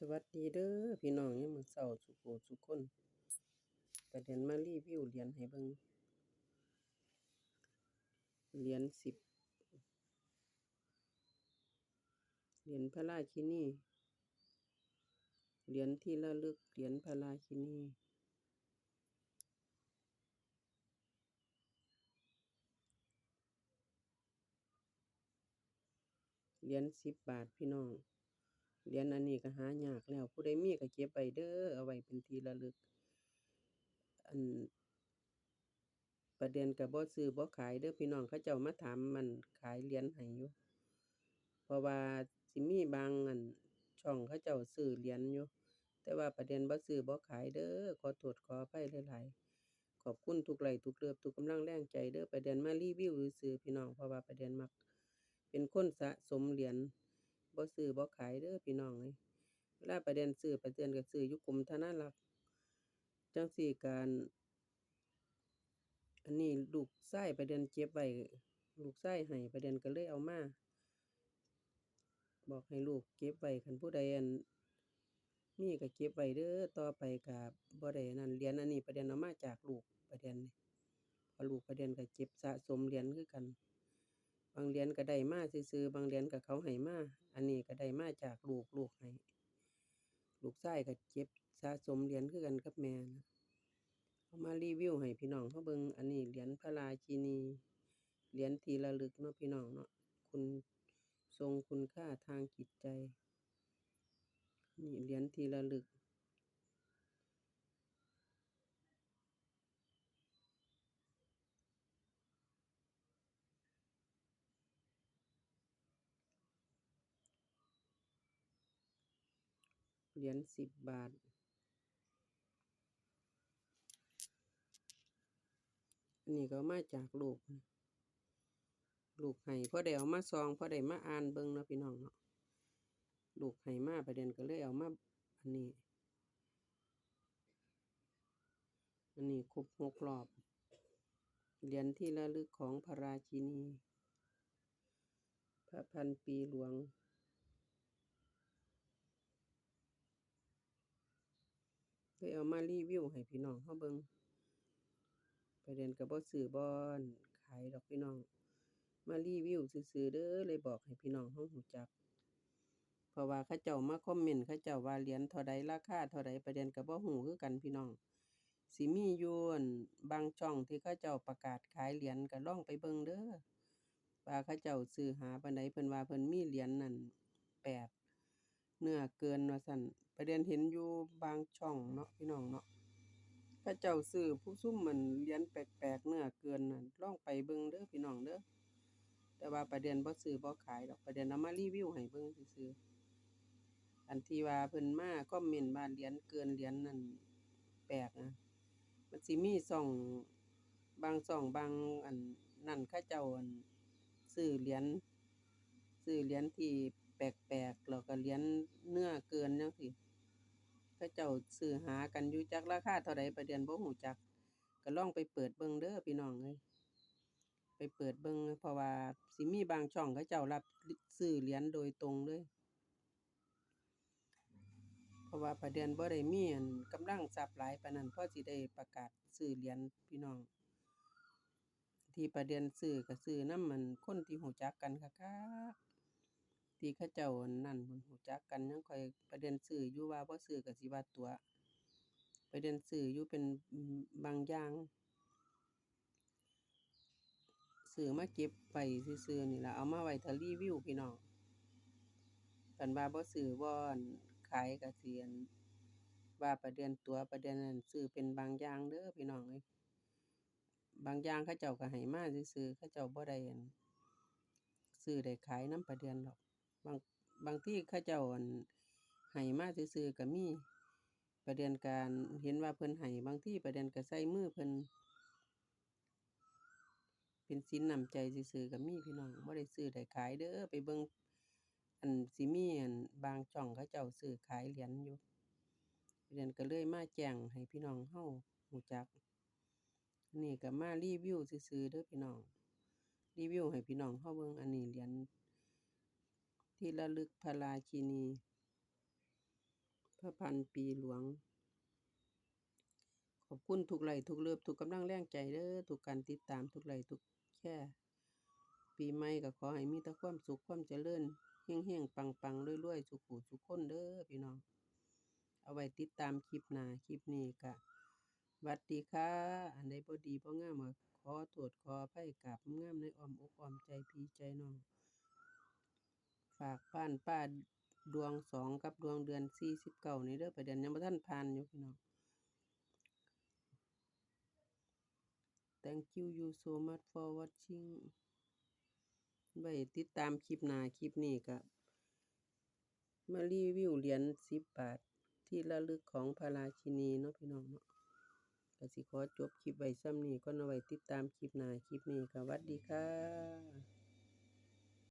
สวัสดีเด้อพี่น้องยามมื้อเช้าสุโขสุคนประเด็นมารีวิวเหรียญให้เบิ่งเหรียญสิบเหรียญพระราชินีเหรียญที่ระลึกเหรียญพระราชินีเหรียญสิบบาทพี่น้อง เหรียญอันนี้ก็หายากแล้ว ผู้ใดมีก็เก็บไว้เด้อเอาไว้เป็นที่ระลึก อัน ประเด็นก็บ่ซื้อบ่ขายเด้อพี่น้องเขาเจ้ามาถามอั่นขายเหรียญให้อยู่เพราะว่าสิมีบางอันช่องเขาเจ้าซื้อเหรียญอยู่แต่ว่าประเด็นบ่ซื้อบ่ขายเด้อขอโทษขออภัยหลายๆขอบคุณทุกไหลทุกเลิฟทุกกำลังแรงใจเด้อประเด็นมารีวิวซื่อพี่น้องเพราะว่าประเด็นมัก เป็นคนสะสมเหรียญ บ่ซื้อบ่ขายเด้อพี่น้องเอ้ยเวลาประเด็นซื้อประเด็นก็ซื้ออยู่กรมธนารักจังซี้ก็อั่นอันนี้ลูกชายประเด็นเก็บไว้ลูกชายให้ประเด็นก็เลยเอามาบอกให้ลูกเก็บไว้คันผู้ใดอันมีก็เก็บไว้เด้อต่อไปก็บ่ได้นนั้นเหรียญอันนี้ประเด็นเอามาจากลูกประเด็นนี่เพราลูกประเด็นก็เก็บสะสมเหรียญคือกัน บางเหรียญก็ได้มาซื่อๆบางเหรียญก็เขาให้มาอันนี้ก็ได้มาจากลูกลูกให้ลูกชายก็เก็บสะสมเหรียญคือกันกับแม่นะเอามารีวิวให้พี่น้องเราเบิ่งอันนี้เหรียญพระราชินีเหรียญที่ระลึกเนาะพี่น้องเนาะคุณทรงคุณค่าทางจิตใจนี่เหรียญที่ระลึก เหรียญสิบบาท อันนี้ก็มาจากลูก ลูกให้พ่อได้เอามาส่องพ่อได้มาอ่านเบิ่งนะพี่น้องเนาะ ลูกให้มาประเด็นก็เลยเอามาอันนี้ อันนี้ครบหกรอบ เหรียญที่ระลึกของพระราชินี พระพันปีหลวง เล ยเอามารีวิวให้พี่น้องเราเบิ่งประเด็นก็บ่ซื้อบ่อนขายดอกพี่น้อง มารีวิวซื่อๆเด้อเลยบอกให้พี่น้องเรารู้จัก เพราะว่าเขาเจ้ามาคอมเมนต์เขาเจ้าว่าเหรียญเท่าใดราคาเท่าใดประเด็นก็บ่รู้คือกันพี่น้องสิมียู่อั่นบางช่องที่เขาเจ้าประกาศขายเหรียญก็ลองไปเบิ่งเด้อว่าเขาเจ้าซื้อหาปานใดเพิ่นว่าเพิ่นมีเหรียญนั่นแปด เนื้อเกินว่าซั้นประเด็นเห็นอยู่บางช่องเนาะพี่น้องเนาะเขาเจ้าซื้อผู้ซุ่มอั่นเหรียญแปลกๆเนื้อเกินนั่นลองไปเบิ่งเด้อพี่น้องเด้อแต่ว่าประเด็นบ่ซื้อบ่ขายดอกประเด็นเอามารีวิวให้เบิ่งซื่ออันที่ว่าเพิ่นมาคอมเมนต์ว่าเหรียญเกินเหรียญนั่นแปลกนะมันสิมีช่องบางช่องบางอันนั่นเขาเจ้าอันซื้อเหรียญซื้อเหรียญที่ แปลกๆแล้วก็เหรียญเนื้อเกินจั่งซี้เขาเจ้าซื้อหากันอยู่จักราคาเท่าใดประเด็นบ่รู้จัก ก็ลองไปเปิดเบิ่งเด้อพี่น้องเอ้ยไปเปิดเบิ่งเพราะว่าสิมีบางช่องเขาเจ้ารับซื้อเหรียญโดยตรงเลยเพราะว่าประเด็นบ่ได้มีอันกำลังทรัพย์หลายปานนั้นพอสิได้ประกาศซื้อเหรียญพี่น้อง ที่ประเด็นซื้อก็ซื้อนำอั่นคนที่รู้จักกันคักๆ ที่เขาเจ้าอั่นนั่นพู้นรู้จักกันยังค่อยประเด็นซื้ออยู่ว่าบ่ซื้อก็สิว่าตั๋วประเด็นซื้ออยู่เป็นบางอย่างซื้อมาเก็บไว้ซื่อๆนี่ล่ะเอามาไว้ท่ารีวิวพี่น้องคันว่าบ่ซื้อบ่อั่นขายก็สิอั่นว่าประเด็นตั๋วประเด็นนั้นซื้อเป็นบางอย่างเด้อพี่น้องเอ้ยบางอย่างเขาเจ้าก็ให้มาซื่อๆเขาเจ้าบ่ได้อั่นซื้อได้ขายนำประเด็นดอก บางบางทีเข้าเจ้าอันให้มาซื่อๆก็มีประเด็นก็อั่นเห็นว่าเพิ่นให้บางที่ประเด็นก็ใส่มือเพิ่นเป็นสินน้ำใจซื่อๆก็มีพี่น้องบ่ได้ซื้อได้ขายเด้อไปเบิ่งอันสิมีอันบางช่องเขาเจ้าซื้อขายเหรียญอยู่ประเด็นก็เลยมาแจ้งให้พี่น้องเรารู้จักนนี้ก็มารีวิวซื่อๆเด้อพี่น้องรีวิวให้พี่น้องเราเบิ่งอันนี้เหรียญ ที่ระลึกพระราชินี พระพันปีหลวง ขอบคุณทุกไลค์ทุกเลิฟทุกกำลังแรงใจเด้อทุกการติดตามทุกไลค์ทุกแชร์ปีใหม่ก็ขอให้มีแต่ความสุขความเจริญเฮงๆปังๆรวยๆ สุขสุขคนเด้อพี่น้อง เอาไว้ติดตามคลิปหน้าคลิปนี้ก็หวัดดีค่ะ อันใดบ่ดีบ่งามขอโทษขออภัยกราบงามในอ้อมอกอ้อมใจพี่ใจน้อง ฝากบ้านป้าดวงสองกับดวงเดือนสี่สิบเก้านี่เด้อประเด็นยังบ่ทันผ่านอยู่พี่น้อง Thank you you so much for watching ไว้ติดตามคลิปหน้าคลิปนี้ก็มารีวิวเหรียญสิบบาท ที่ระลึกของพระราชินีเนาะพี่น้องเนาะก็สิขอจบคลิปไว้ซ้ำนี้ก่อนเอาไว้ติดตามคลิปหน้าคลิปนี้ก็หวัดดีค่ะ